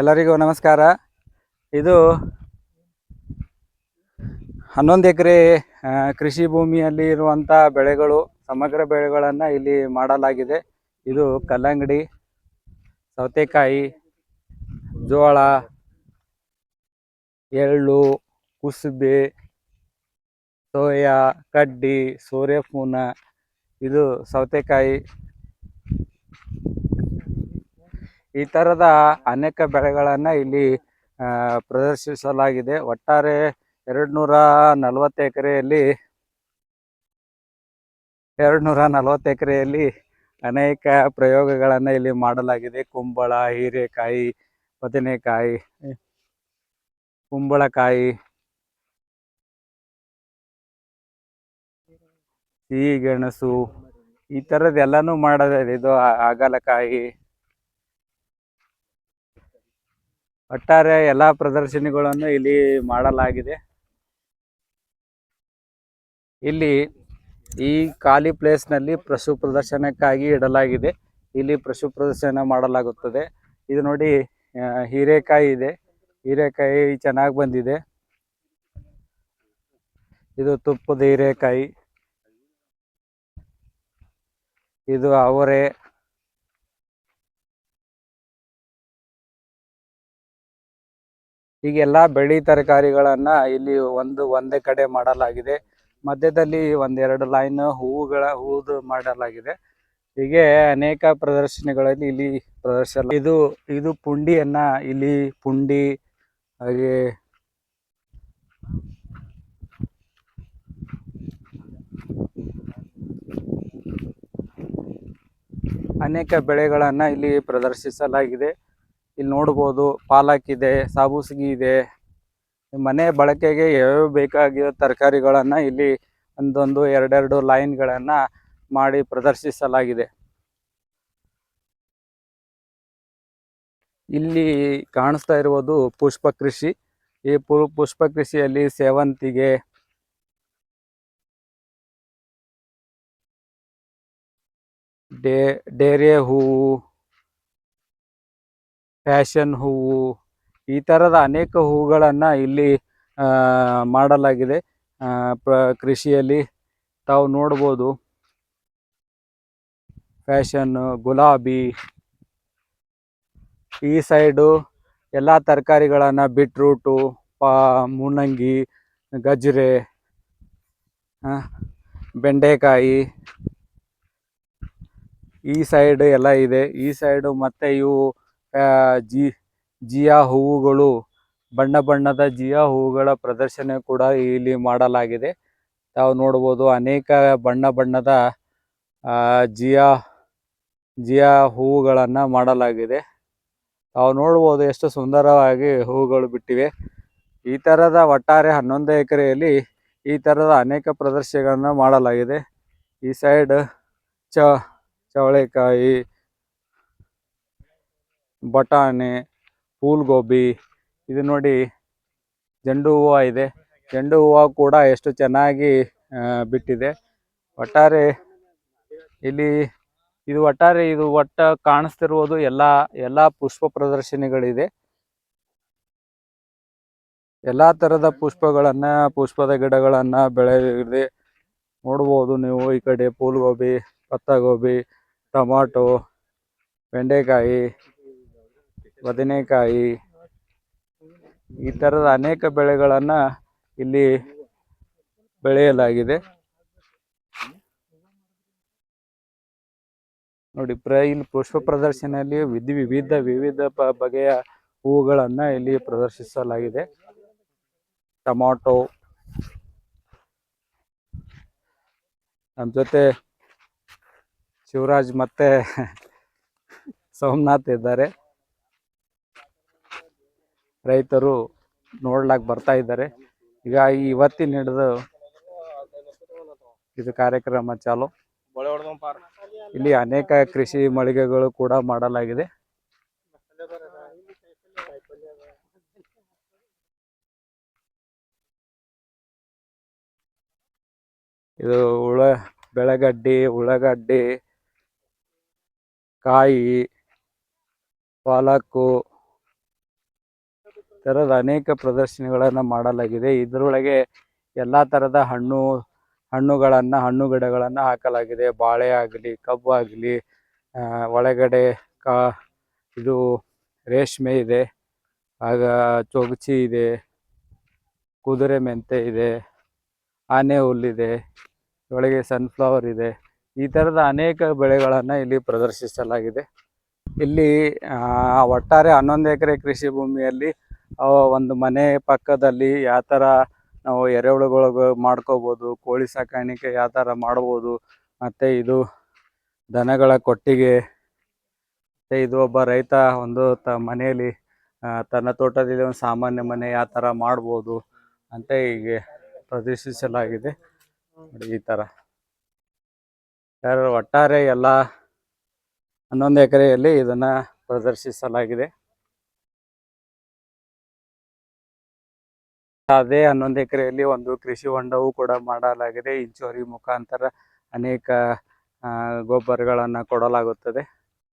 ಎಲ್ಲರಿಗೂ ನಮಸ್ಕಾರ. ಇದು ಹನ್ನೊಂದು ಎಕರೆ ಕೃಷಿ ಭೂಮಿಯಲ್ಲಿ ಇರುವಂಥ ಬೆಳೆಗಳು, ಸಮಗ್ರ ಬೆಳೆಗಳನ್ನು ಇಲ್ಲಿ ಮಾಡಲಾಗಿದೆ. ಇದು ಕಲ್ಲಂಗಡಿ, ಸೌತೆಕಾಯಿ, ಜೋಳ, ಎಳ್ಳು, ಕುಸುಬೆ, ಸೋಯಾ, ಕಡ್ಡಿ, ಸೂರ್ಯಪೂನ, ಇದು ಸೌತೆಕಾಯಿ ಈ ತರದ ಅನೇಕ ಬೆಳೆಗಳನ್ನು ಇಲ್ಲಿ ಪ್ರದರ್ಶಿಸಲಾಗಿದೆ. ಒಟ್ಟಾರೆ ಎರಡು ನೂರ ನಲವತ್ತು ಎಕರೆಯಲ್ಲಿ ಎರಡು ನೂರ ನಲವತ್ತು ಎಕರೆಯಲ್ಲಿ ಅನೇಕ ಪ್ರಯೋಗಗಳನ್ನು ಇಲ್ಲಿ ಮಾಡಲಾಗಿದೆ. ಕುಂಬಳ, ಹೀರೆಕಾಯಿ, ಬದನೆಕಾಯಿ, ಕುಂಬಳಕಾಯಿ ಸಿಹಿ ಗೆಣಸು ಈ ಥರದ್ದೆಲ್ಲನೂ ಮಾಡೋದಿದೆ ಇದು ಹಾಗಲಕಾಯಿ ಒಟ್ಟಾರೆ ಎಲ್ಲ ಪ್ರದರ್ಶನಗಳನ್ನು ಇಲ್ಲಿ ಮಾಡಲಾಗಿದೆ. ಇಲ್ಲಿ ಈ ಖಾಲಿ ಪ್ಲೇಸ್ನಲ್ಲಿ ಪಶು ಪ್ರದರ್ಶನಕ್ಕಾಗಿ ಇಡಲಾಗಿದೆ. ಇಲ್ಲಿ ಪಶು ಪ್ರದರ್ಶನ ಮಾಡಲಾಗುತ್ತದೆ. ಇದು ನೋಡಿ ಹೀರೆಕಾಯಿ ಇದೆ. ಹೀರೆಕಾಯಿ ಚೆನ್ನಾಗಿ ಬಂದಿದೆ. ಇದು ತುಪ್ಪದ ಹೀರೆಕಾಯಿ. ಇದು ಅವರೆ. ಹೀಗೆಲ್ಲ ಬೆಳಿ ತರಕಾರಿಗಳನ್ನ ಇಲ್ಲಿ ಒಂದು, ಒಂದೇ ಕಡೆ ಮಾಡಲಾಗಿದೆ. ಮಧ್ಯದಲ್ಲಿ ಒಂದೆರಡು ಲೈನ್ ಹೂವುಗಳ ಹೂದು ಮಾಡಲಾಗಿದೆ. ಹೀಗೆ ಅನೇಕ ಪ್ರದರ್ಶನಗಳಲ್ಲಿ ಇಲ್ಲಿ ಪ್ರದರ್ಶನ, ಇದು ಇದು ಪುಂಡಿಯನ್ನ ಇಲ್ಲಿ ಪುಂಡಿ, ಹಾಗೆ ಅನೇಕ ಬೆಳೆಗಳನ್ನ ಇಲ್ಲಿ ಪ್ರದರ್ಶಿಸಲಾಗಿದೆ. ಇಲ್ಲಿ ನೋಡ್ಬೋದು ಪಾಲಕ್ ಇದೆ, ಸಾಬೂಸಿಗೆ ಇದೆ. ಮನೆ ಬಳಕೆಗೆ ಯಾವ್ಯಾವ ಬೇಕಾಗಿರೋ ತರಕಾರಿಗಳನ್ನ ಇಲ್ಲಿ ಒಂದೊಂದು ಎರಡೆರಡು ಲೈನ್ಗಳನ್ನ ಮಾಡಿ ಪ್ರದರ್ಶಿಸಲಾಗಿದೆ. ಇಲ್ಲಿ ಕಾಣಿಸ್ತಾ ಇರುವುದು ಪುಷ್ಪ ಕೃಷಿ. ಈ ಪುಷ್ಪ ಕೃಷಿಯಲ್ಲಿ ಸೇವಂತಿಗೆ, ಡೇ, ಡೇರೆ ಹೂವು ಫ್ಯಾಷನ್ ಹೂವು, ಈ ಥರದ ಅನೇಕ ಹೂಗಳನ್ನು ಇಲ್ಲಿ ಮಾಡಲಾಗಿದೆ. ಪ್ರ, ಕೃಷಿಯಲ್ಲಿ ತಾವು ನೋಡ್ಬೋದು. ಫ್ಯಾಷನ್, ಗುಲಾಬಿ, ಈ ಸೈಡು ಎಲ್ಲ ತರಕಾರಿಗಳನ್ನು ಬಿಟ್ರೂಟು, ಪಾ ಮೂಲಂಗಿ ಗಜ್ರೆ ಬೆಂಡೆಕಾಯಿ, ಈ ಸೈಡ್ ಎಲ್ಲ ಇದೆ. ಈ ಸೈಡು ಮತ್ತೆ ಇವು ಜಿ ಜಿಯಾ ಹೂವುಗಳು ಬಣ್ಣ ಬಣ್ಣದ ಜಿಯಾ ಹೂವುಗಳ ಪ್ರದರ್ಶನ ಕೂಡ ಇಲ್ಲಿ ಮಾಡಲಾಗಿದೆ. ತಾವು ನೋಡಬಹುದು ಅನೇಕ ಬಣ್ಣ ಬಣ್ಣದ ಆ, ಜಿಯಾ ಜಿಯಾ ಹೂವುಗಳನ್ನು ಮಾಡಲಾಗಿದೆ. ತಾವು ನೋಡಬಹುದು ಎಷ್ಟು ಸುಂದರವಾಗಿ ಹೂವುಗಳು ಬಿಟ್ಟಿವೆ. ಈ ಥರದ ಒಟ್ಟಾರೆ ಹನ್ನೊಂದು ಎಕರೆಯಲ್ಲಿ ಈ ಥರದ ಅನೇಕ ಪ್ರದರ್ಶನಗಳನ್ನು ಮಾಡಲಾಗಿದೆ. ಈ ಸೈಡ್ ಚ ಚವಳೆಕಾಯಿ ಬಟಾಣಿ ಫೂಲ್ಗೋಬಿ ಇದು ನೋಡಿ ಚೆಂಡು ಹೂವು ಇದೆ. ಚೆಂಡು ಹೂವು ಕೂಡ ಎಷ್ಟು ಚೆನ್ನಾಗಿ ಬಿಟ್ಟಿದೆ. ಒಟ್ಟಾರೆ ಇಲ್ಲಿ ಇದು ಒಟ್ಟಾರೆ ಇದು ಒಟ್ಟ ಕಾಣಿಸ್ತಿರುವುದು ಎಲ್ಲ ಎಲ್ಲ ಪುಷ್ಪ ಪ್ರದರ್ಶನಗಳಿದೆ. ಎಲ್ಲಾ ತರದ ಪುಷ್ಪಗಳನ್ನ, ಪುಷ್ಪದ ಗಿಡಗಳನ್ನ ಬೆಳೆದಿದೆ. ನೋಡ್ಬೋದು ನೀವು ಈ ಕಡೆ ಫೂಲ್ಗೋಬಿ ಪತ್ತಗೋಬಿ, ಟೊಮಾಟೊ, ಬೆಂಡೆಕಾಯಿ ಬದನೆಕಾಯಿ ಈ ಥರದ ಅನೇಕ ಬೆಳೆಗಳನ್ನು ಇಲ್ಲಿ ಬೆಳೆಯಲಾಗಿದೆ. ನೋಡಿ ಪ್ರ ಇಲ್ಲಿ ಪುಷ್ಪ ಪ್ರದರ್ಶನದಲ್ಲಿ ವಿಧಿ, ವಿವಿಧ ವಿವಿಧ ಬಗೆಯ ಹೂಗಳನ್ನು ಇಲ್ಲಿ ಪ್ರದರ್ಶಿಸಲಾಗಿದೆ. ಟೊಮಾಟೊ. ನಮ್ಮ ಜೊತೆ ಶಿವರಾಜ್ ಮತ್ತೆ ಸೋಮನಾಥ್ ಇದ್ದಾರೆ. ರೈತರು ನೋಡ್ಲಾಕ್ ಬರ್ತಾ ಇದ್ದಾರೆ. ಈಗ ಇವತ್ತಿನ ಹಿಡಿದು ಇದು ಕಾರ್ಯಕ್ರಮ ಚಾಲು. ಇಲ್ಲಿ ಅನೇಕ ಕೃಷಿ ಮಳಿಗೆಗಳು ಕೂಡ ಮಾಡಲಾಗಿದೆ. ಇದು ಉಳ ಬೆಳಗಡ್ಡಿ, ಉಳ್ಳಾಗಡ್ಡಿ, ಕಾಯಿ, ಪಾಲಕ್ಕು ಥರದ ಅನೇಕ ಪ್ರದರ್ಶನಗಳನ್ನು ಮಾಡಲಾಗಿದೆ. ಇದರೊಳಗೆ ಎಲ್ಲ ಥರದ ಹಣ್ಣು, ಹಣ್ಣುಗಳನ್ನು, ಹಣ್ಣು ಗಿಡಗಳನ್ನು ಹಾಕಲಾಗಿದೆ. ಬಾಳೆ ಆಗಲಿ, ಕಬ್ಬು ಆಗಲಿ ಒಳಗಡೆ ಕಾ, ಇದು ರೇಷ್ಮೆ ಇದೆ, ಆಗ ಚೊಗಚಿ ಇದೆ, ಕುದುರೆ ಮೆಂತೆ ಇದೆ, ಆನೆ ಹುಲ್ಲಿದೆ, ಒಳಗೆ ಸನ್ಫ್ಲವರ್ ಇದೆ. ಈ ಥರದ ಅನೇಕ ಬೆಳೆಗಳನ್ನು ಇಲ್ಲಿ ಪ್ರದರ್ಶಿಸಲಾಗಿದೆ. ಇಲ್ಲಿ ಒಟ್ಟಾರೆ ಹನ್ನೊಂದು ಎಕರೆ ಕೃಷಿ ಭೂಮಿಯಲ್ಲಿ ಒಂದು ಮನೆ ಪಕ್ಕದಲ್ಲಿ ಯಾವ ಥರ ನಾವು ಎರೆಹುಳುಗಳು ಮಾಡ್ಕೋಬಹುದು ಕೋಳಿ ಸಾಕಾಣಿಕೆ ಯಾವ ಥರ ಮಾಡ್ಬೋದು, ಮತ್ತು ಇದು ದನಗಳ ಕೊಟ್ಟಿಗೆ, ಮತ್ತು ಇದು ಒಬ್ಬ ರೈತ ಒಂದು ತ ಮನೆಯಲ್ಲಿ ತನ್ನ ತೋಟದಲ್ಲಿ ಒಂದು ಸಾಮಾನ್ಯ ಮನೆ ಯಾವ ಥರ ಮಾಡ್ಬೋದು ಅಂತ ಹೀಗೆ ಪ್ರದರ್ಶಿಸಲಾಗಿದೆ. ನೋಡಿ ಈ ಥರ ಒಟ್ಟಾರೆ ಎಲ್ಲ ಹನ್ನೊಂದು ಎಕರೆಯಲ್ಲಿ ಇದನ್ನ ಪ್ರದರ್ಶಿಸಲಾಗಿದೆ. ಅದೇ ಹನ್ನೊಂದು ಎಕರೆಯಲ್ಲಿ ಒಂದು ಕೃಷಿ ಹೊಂಡವು ಕೂಡ ಮಾಡಲಾಗಿದೆ. ಇಂಚೋರಿ ಮುಖಾಂತರ ಅನೇಕ ಗೊಬ್ಬರಗಳನ್ನು ಕೊಡಲಾಗುತ್ತದೆ.